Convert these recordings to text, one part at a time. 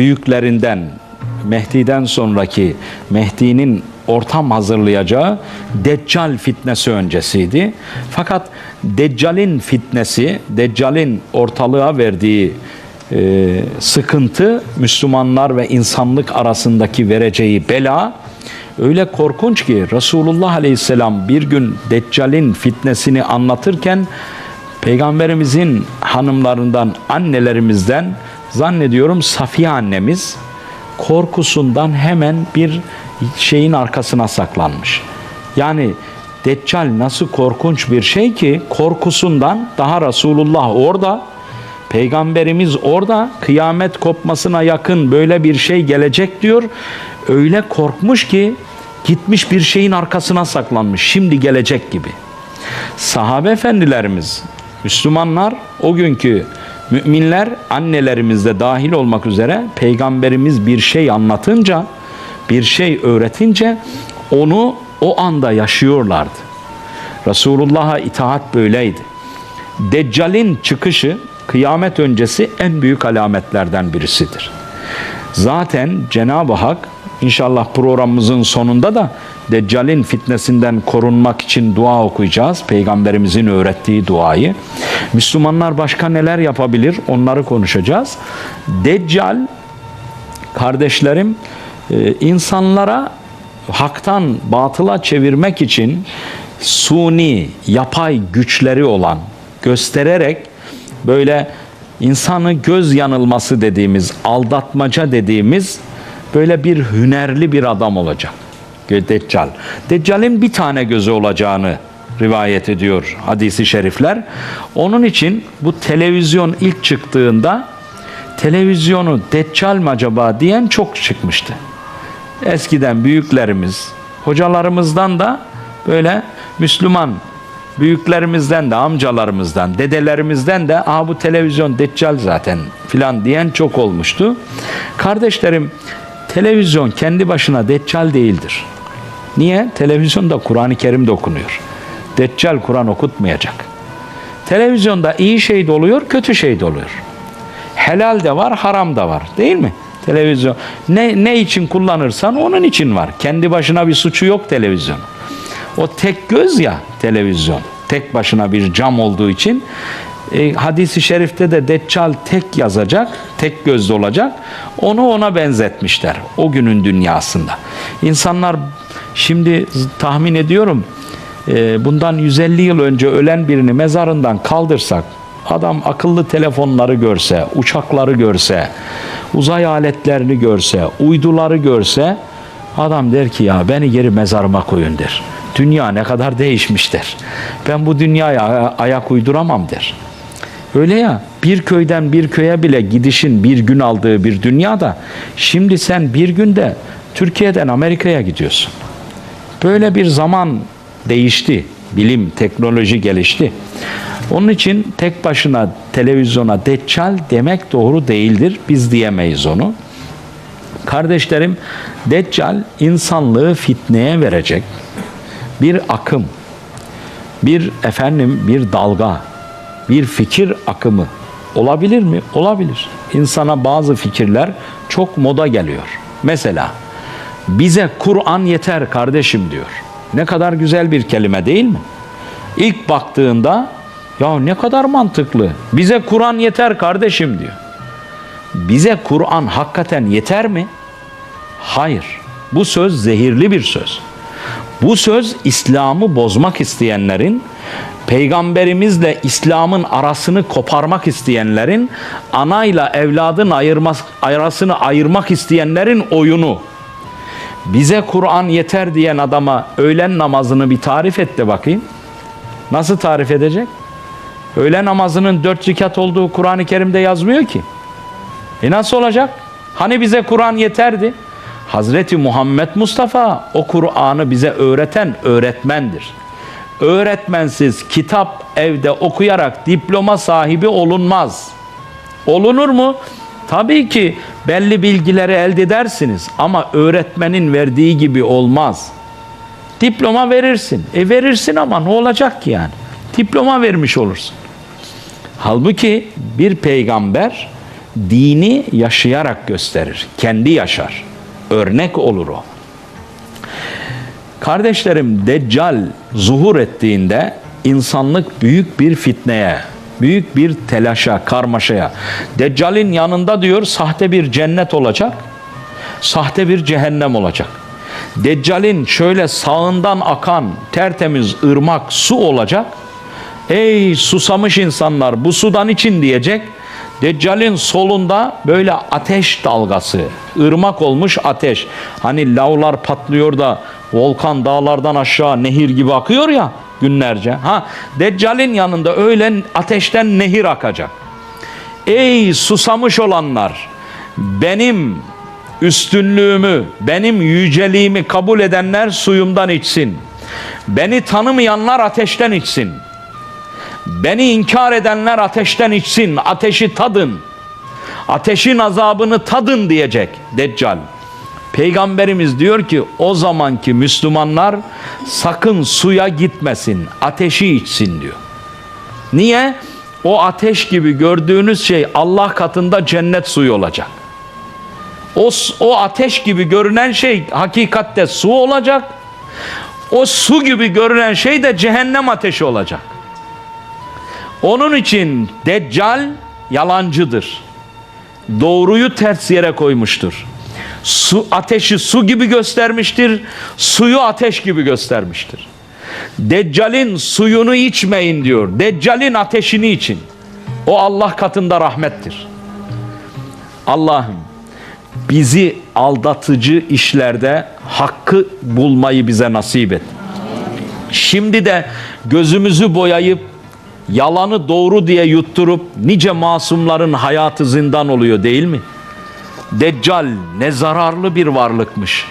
büyüklerinden Mehdi'den sonraki Mehdi'nin ortam hazırlayacağı Deccal fitnesi öncesiydi. Fakat Deccal'in fitnesi, Deccal'in ortalığa verdiği e, sıkıntı Müslümanlar ve insanlık arasındaki vereceği bela öyle korkunç ki Resulullah Aleyhisselam bir gün Deccal'in fitnesini anlatırken Peygamberimizin hanımlarından, annelerimizden zannediyorum Safiye annemiz korkusundan hemen bir şeyin arkasına saklanmış. Yani Deccal nasıl korkunç bir şey ki korkusundan daha Resulullah orada Peygamberimiz orada kıyamet kopmasına yakın böyle bir şey gelecek diyor. Öyle korkmuş ki gitmiş bir şeyin arkasına saklanmış. Şimdi gelecek gibi. Sahabe efendilerimiz, Müslümanlar o günkü müminler annelerimiz de dahil olmak üzere peygamberimiz bir şey anlatınca, bir şey öğretince onu o anda yaşıyorlardı. Resulullah'a itaat böyleydi. Deccal'in çıkışı kıyamet öncesi en büyük alametlerden birisidir. Zaten Cenab-ı Hak inşallah programımızın sonunda da Deccal'in fitnesinden korunmak için dua okuyacağız. Peygamberimizin öğrettiği duayı. Müslümanlar başka neler yapabilir onları konuşacağız. Deccal kardeşlerim e, insanlara haktan batıla çevirmek için suni, yapay güçleri olan göstererek böyle insanı göz yanılması dediğimiz, aldatmaca dediğimiz böyle bir hünerli bir adam olacak. Deccal. Deccal'in bir tane gözü olacağını rivayet ediyor hadisi şerifler. Onun için bu televizyon ilk çıktığında televizyonu Deccal mi acaba diyen çok çıkmıştı. Eskiden büyüklerimiz, hocalarımızdan da böyle Müslüman büyüklerimizden de amcalarımızdan, dedelerimizden de Aa, bu televizyon deccal zaten filan diyen çok olmuştu. Kardeşlerim televizyon kendi başına deccal değildir. Niye? Televizyonda Kur'an-ı Kerim de okunuyor. Deccal Kur'an okutmayacak. Televizyonda iyi şey de oluyor, kötü şey de oluyor. Helal de var, haram da var. Değil mi? Televizyon. Ne, ne için kullanırsan onun için var. Kendi başına bir suçu yok televizyon. O tek göz ya televizyon. Tek başına bir cam olduğu için e, hadisi şerifte de Deccal tek yazacak, tek gözlü olacak. Onu ona benzetmişler o günün dünyasında. İnsanlar şimdi tahmin ediyorum e, bundan 150 yıl önce ölen birini mezarından kaldırsak adam akıllı telefonları görse, uçakları görse, uzay aletlerini görse, uyduları görse adam der ki ya beni geri mezarıma koyun der. Dünya ne kadar değişmiştir. Ben bu dünyaya aya- ayak uyduramam der. Öyle ya bir köyden bir köye bile gidişin bir gün aldığı bir dünyada şimdi sen bir günde Türkiye'den Amerika'ya gidiyorsun. Böyle bir zaman değişti. Bilim, teknoloji gelişti. Onun için tek başına televizyona deccal demek doğru değildir. Biz diyemeyiz onu. Kardeşlerim, deccal insanlığı fitneye verecek bir akım, bir efendim bir dalga, bir fikir akımı olabilir mi? Olabilir. İnsana bazı fikirler çok moda geliyor. Mesela bize Kur'an yeter kardeşim diyor. Ne kadar güzel bir kelime değil mi? İlk baktığında ya ne kadar mantıklı. Bize Kur'an yeter kardeşim diyor. Bize Kur'an hakikaten yeter mi? Hayır. Bu söz zehirli bir söz. Bu söz İslam'ı bozmak isteyenlerin, peygamberimizle İslam'ın arasını koparmak isteyenlerin, anayla evladın ayırmak, arasını ayırmak isteyenlerin oyunu. Bize Kur'an yeter diyen adama öğlen namazını bir tarif et bakayım. Nasıl tarif edecek? Öğle namazının dört rekat olduğu Kur'an-ı Kerim'de yazmıyor ki. E nasıl olacak? Hani bize Kur'an yeterdi? Hazreti Muhammed Mustafa o Kur'an'ı bize öğreten öğretmendir. Öğretmensiz kitap evde okuyarak diploma sahibi olunmaz. Olunur mu? Tabii ki belli bilgileri elde edersiniz ama öğretmenin verdiği gibi olmaz. Diploma verirsin. E verirsin ama ne olacak ki yani? Diploma vermiş olursun. Halbuki bir peygamber dini yaşayarak gösterir. Kendi yaşar. Örnek olur o. Kardeşlerim Deccal zuhur ettiğinde insanlık büyük bir fitneye, büyük bir telaşa, karmaşaya. Deccal'in yanında diyor sahte bir cennet olacak, sahte bir cehennem olacak. Deccal'in şöyle sağından akan tertemiz ırmak su olacak. Ey susamış insanlar bu sudan için diyecek. Deccal'in solunda böyle ateş dalgası, ırmak olmuş ateş. Hani lavlar patlıyor da volkan dağlardan aşağı nehir gibi akıyor ya günlerce. Ha Deccal'in yanında öyle ateşten nehir akacak. Ey susamış olanlar benim üstünlüğümü, benim yüceliğimi kabul edenler suyumdan içsin. Beni tanımayanlar ateşten içsin. Beni inkar edenler ateşten içsin, ateşi tadın. Ateşin azabını tadın diyecek Deccal. Peygamberimiz diyor ki o zamanki Müslümanlar sakın suya gitmesin, ateşi içsin diyor. Niye? O ateş gibi gördüğünüz şey Allah katında cennet suyu olacak. O, o ateş gibi görünen şey hakikatte su olacak. O su gibi görünen şey de cehennem ateşi olacak. Onun için Deccal yalancıdır. Doğruyu ters yere koymuştur. Su ateşi su gibi göstermiştir. Suyu ateş gibi göstermiştir. Deccal'in suyunu içmeyin diyor. Deccal'in ateşini için. O Allah katında rahmettir. Allah'ım bizi aldatıcı işlerde hakkı bulmayı bize nasip et. Şimdi de gözümüzü boyayıp yalanı doğru diye yutturup nice masumların hayatı zindan oluyor değil mi? Deccal ne zararlı bir varlıkmış.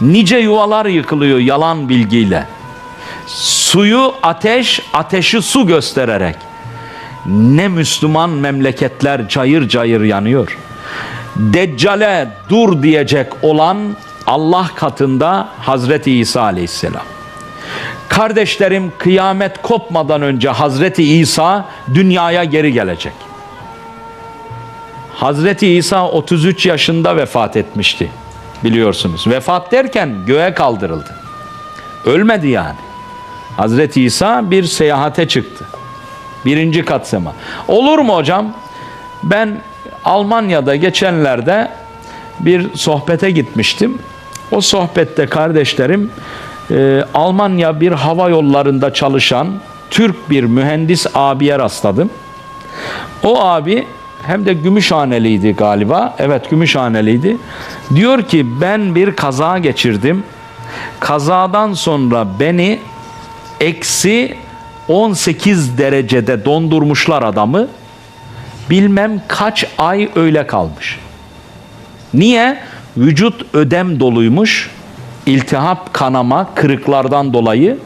Nice yuvalar yıkılıyor yalan bilgiyle. Suyu ateş, ateşi su göstererek. Ne Müslüman memleketler cayır cayır yanıyor. Deccale dur diyecek olan Allah katında Hazreti İsa Aleyhisselam. Kardeşlerim kıyamet kopmadan önce Hazreti İsa dünyaya geri gelecek. Hazreti İsa 33 yaşında vefat etmişti biliyorsunuz. Vefat derken göğe kaldırıldı. Ölmedi yani. Hazreti İsa bir seyahate çıktı. Birinci kat sema. Olur mu hocam? Ben Almanya'da geçenlerde bir sohbete gitmiştim. O sohbette kardeşlerim e, Almanya bir hava yollarında çalışan Türk bir mühendis abiye rastladım. O abi hem de Gümüşhaneliydi galiba. Evet Gümüşhaneliydi. Diyor ki ben bir kaza geçirdim. Kazadan sonra beni eksi 18 derecede dondurmuşlar adamı. Bilmem kaç ay öyle kalmış. Niye? Vücut ödem doluymuş. İltihap, kanama, kırıklardan dolayı.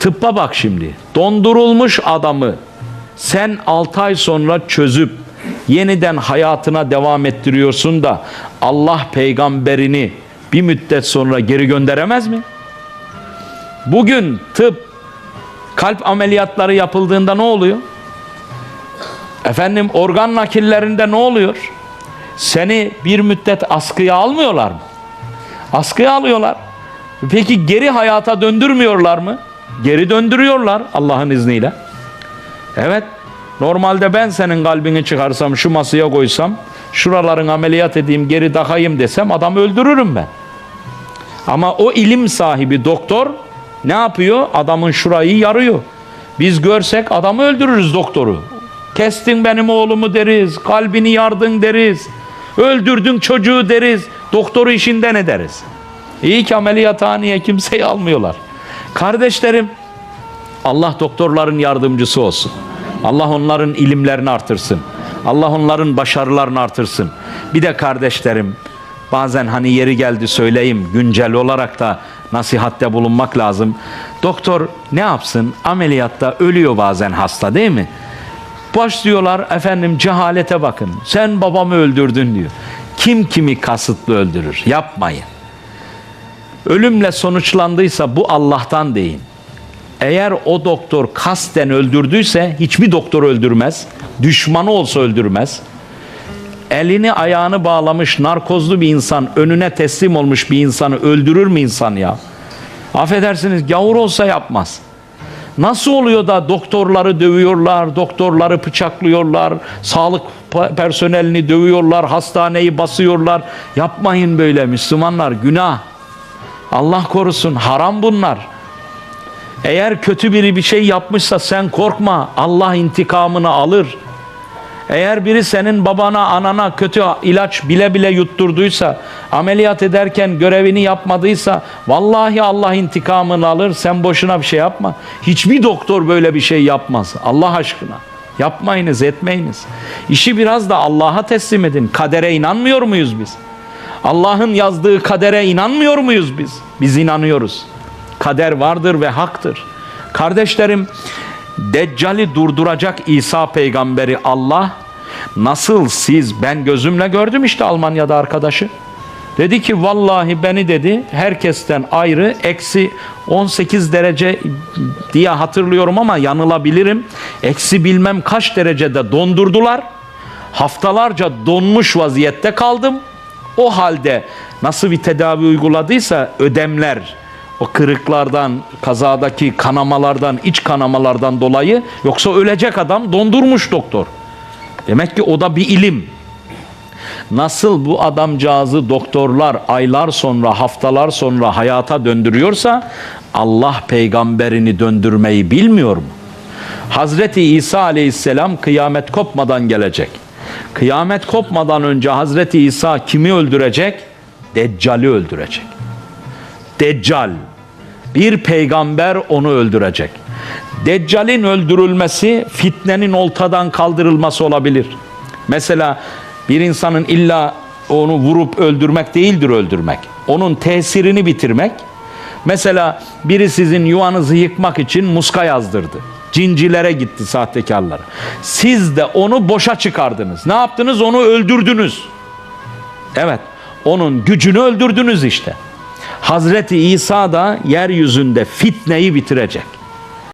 Tıbba bak şimdi. Dondurulmuş adamı sen 6 ay sonra çözüp yeniden hayatına devam ettiriyorsun da Allah peygamberini bir müddet sonra geri gönderemez mi? Bugün tıp kalp ameliyatları yapıldığında ne oluyor? Efendim organ nakillerinde ne oluyor? Seni bir müddet askıya almıyorlar mı? Askıya alıyorlar. Peki geri hayata döndürmüyorlar mı? Geri döndürüyorlar Allah'ın izniyle. Evet. Normalde ben senin kalbini çıkarsam şu masaya koysam şuraların ameliyat edeyim geri takayım desem adamı öldürürüm ben. Ama o ilim sahibi doktor ne yapıyor? Adamın şurayı yarıyor. Biz görsek adamı öldürürüz doktoru. Kestin benim oğlumu deriz. Kalbini yardın deriz. Öldürdün çocuğu deriz. Doktoru işinden ederiz. İyi ki ameliyathaneye kimseyi almıyorlar. Kardeşlerim Allah doktorların yardımcısı olsun. Allah onların ilimlerini artırsın. Allah onların başarılarını artırsın. Bir de kardeşlerim bazen hani yeri geldi söyleyeyim güncel olarak da nasihatte bulunmak lazım. Doktor ne yapsın? Ameliyatta ölüyor bazen hasta değil mi? Başlıyorlar efendim cehalete bakın. Sen babamı öldürdün diyor. Kim kimi kasıtlı öldürür? Yapmayın. Ölümle sonuçlandıysa bu Allah'tan deyin. Eğer o doktor kasten öldürdüyse hiçbir doktor öldürmez. Düşmanı olsa öldürmez. elini ayağını bağlamış narkozlu bir insan önüne teslim olmuş bir insanı öldürür mü insan ya? Affedersiniz gavur olsa yapmaz. Nasıl oluyor da doktorları dövüyorlar, doktorları bıçaklıyorlar, sağlık personelini dövüyorlar, hastaneyi basıyorlar. Yapmayın böyle Müslümanlar, günah. Allah korusun, haram bunlar. Eğer kötü biri bir şey yapmışsa sen korkma, Allah intikamını alır. Eğer biri senin babana, anana kötü ilaç bile bile yutturduysa, ameliyat ederken görevini yapmadıysa, vallahi Allah intikamını alır. Sen boşuna bir şey yapma. Hiçbir doktor böyle bir şey yapmaz. Allah aşkına. Yapmayınız, etmeyiniz. İşi biraz da Allah'a teslim edin. Kadere inanmıyor muyuz biz? Allah'ın yazdığı kadere inanmıyor muyuz biz? Biz inanıyoruz. Kader vardır ve haktır. Kardeşlerim, Deccali durduracak İsa peygamberi Allah nasıl siz ben gözümle gördüm işte Almanya'da arkadaşı. Dedi ki vallahi beni dedi herkesten ayrı eksi 18 derece diye hatırlıyorum ama yanılabilirim. Eksi bilmem kaç derecede dondurdular. Haftalarca donmuş vaziyette kaldım. O halde nasıl bir tedavi uyguladıysa ödemler, o kırıklardan, kazadaki kanamalardan, iç kanamalardan dolayı yoksa ölecek adam dondurmuş doktor. Demek ki o da bir ilim. Nasıl bu adamcağızı doktorlar aylar sonra, haftalar sonra hayata döndürüyorsa Allah peygamberini döndürmeyi bilmiyor mu? Hazreti İsa aleyhisselam kıyamet kopmadan gelecek. Kıyamet kopmadan önce Hazreti İsa kimi öldürecek? Deccal'i öldürecek. Deccal. Bir peygamber onu öldürecek. Deccal'in öldürülmesi fitnenin oltadan kaldırılması olabilir. Mesela bir insanın illa onu vurup öldürmek değildir öldürmek. Onun tesirini bitirmek. Mesela biri sizin yuvanızı yıkmak için muska yazdırdı. Cincilere gitti sahtekarlar. Siz de onu boşa çıkardınız. Ne yaptınız? Onu öldürdünüz. Evet, onun gücünü öldürdünüz işte. Hazreti İsa da yeryüzünde fitneyi bitirecek.